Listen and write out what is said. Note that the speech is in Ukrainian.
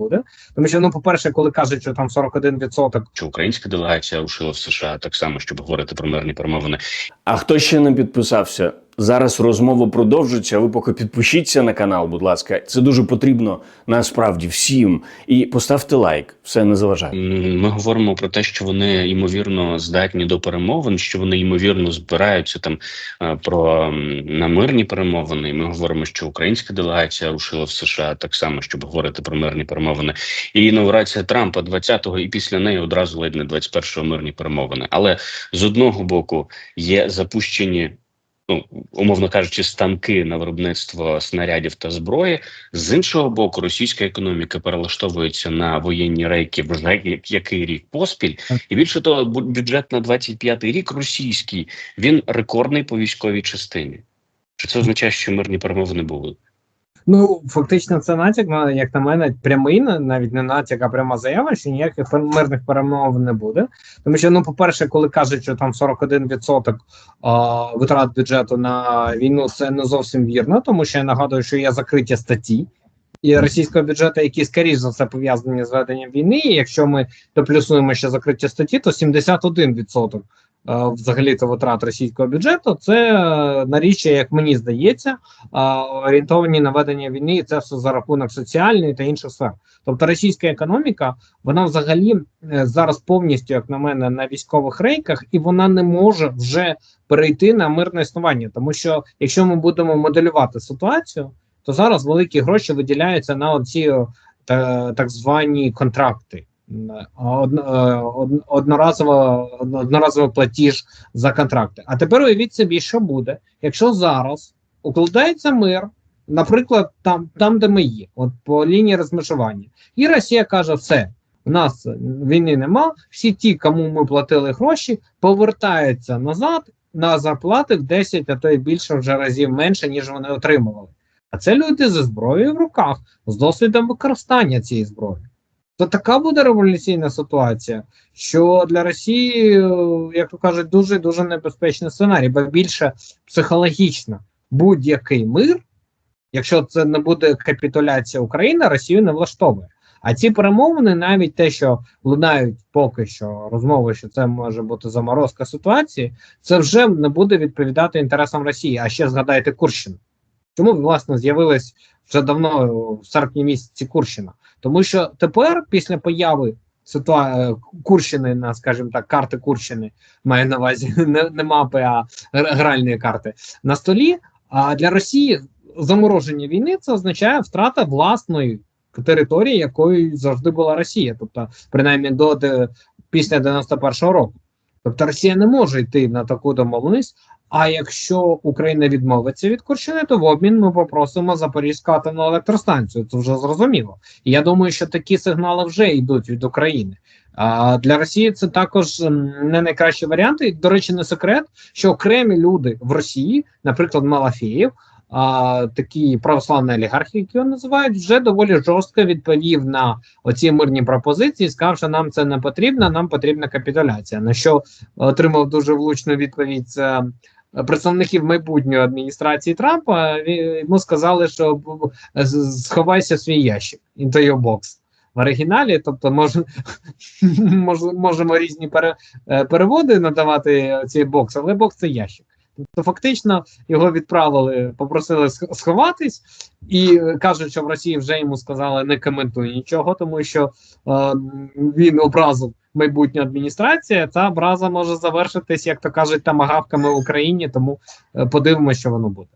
буде. Тому що, ну, по-перше, коли кажуть, що там 41%, Що українська делегація рушила в США так само, щоб говорити про мирні перемовини. А хто ще не підписався? Зараз розмова продовжиться. Ви поки підпишіться на канал, будь ласка. Це дуже потрібно насправді всім. І поставте лайк, все не заважає. Ми говоримо про те, що вони ймовірно здатні до перемовин, що вони ймовірно збираються там е, про на мирні перемовини. Ми говоримо, що українська делегація рушила в США так само, щоб говорити про мирні перемовини. І інаугурація Трампа 20-го і після неї одразу ледь не 21-го мирні перемовини. Але з одного боку є запущені. Ну, умовно кажучи, станки на виробництво снарядів та зброї. З іншого боку, російська економіка перелаштовується на воєнні рейки вже який рік поспіль, і більше того, бюджет на 25-й рік російський він рекордний по військовій частині. Чи це означає, що мирні перемовини були? Ну фактично це натяк, на як на мене, прямий, навіть не натяк, а пряма заява, що ніяких мирних перемовин не буде. Тому що, ну, по-перше, коли кажуть, що там 41% а, витрат бюджету на війну, це не зовсім вірно, тому що я нагадую, що є закриті статті. І російського бюджету, які скоріш за все пов'язані з веденням війни. І якщо ми доплюсуємо ще закриті статті, то 71% е, взагалі то витрат російського бюджету це е, наріччя, як мені здається, орієнтовані на ведення війни, і це все за рахунок соціальної та інших сфер. Тобто російська економіка, вона взагалі е, зараз повністю, як на мене, на військових рейках, і вона не може вже перейти на мирне існування. Тому що якщо ми будемо моделювати ситуацію, то зараз великі гроші виділяються на оці так звані контракти. Е, од- Одноразово одноразовий платіж за контракти. А тепер уявіть собі, що буде, якщо зараз укладається мир, наприклад, там, там де ми є, от по лінії розмежування, і Росія каже: все, у нас війни нема. Всі ті, кому ми платили гроші, повертаються назад на зарплати в 10, а то й більше вже разів менше, ніж вони отримували. А це люди зі зброєю в руках, з досвідом використання цієї зброї. То така буде революційна ситуація, що для Росії, е, як то кажуть, дуже дуже небезпечний сценарій, бо більше психологічно будь-який мир, якщо це не буде капітуляція України, Росію не влаштовує. А ці перемовини, навіть те, що лунають поки що розмови, що це може бути заморозка ситуації, це вже не буде відповідати інтересам Росії. А ще згадайте Курщину. Чому власне з'явилась вже давно в серпні місяці Курщина? Тому що тепер, після появи ситуа... е, Курщини на, скажімо так, карти Курщини, маю на увазі не, не мапи, а гральні карти на столі. А для Росії замороження війни це означає втрата власної території, якою завжди була Росія, тобто принаймні до після 91-го року. Тобто Росія не може йти на таку домовленість. А якщо Україна відмовиться від Курщини, то в обмін ми попросимо Запорізьку атомну електростанцію. Це вже зрозуміло. Я думаю, що такі сигнали вже йдуть від України. А для Росії це також не найкращий варіант. І, до речі, не секрет, що окремі люди в Росії, наприклад, Малафєєв, а, такі православні олігархи, які його називають, вже доволі жорстко відповів на оці мирні пропозиції, сказав, що нам це не потрібно, нам потрібна капітуляція. На що отримав дуже влучну відповідь це представників майбутньої адміністрації Трампа. Ві- Йому сказали, що сховайся в свій ящик into your box. В оригіналі, тобто мож, мож, можемо різні пере, е, переводи надавати цей бокс, але бокс це ящик. Тобто, фактично його відправили, попросили сховатись, і е, кажуть, що в Росії вже йому сказали не коментуй нічого, тому що е, він образив майбутню адміністрацію. Ця образа може завершитись, як то кажуть, тамагавками в Україні. Тому е, подивимося, що воно буде.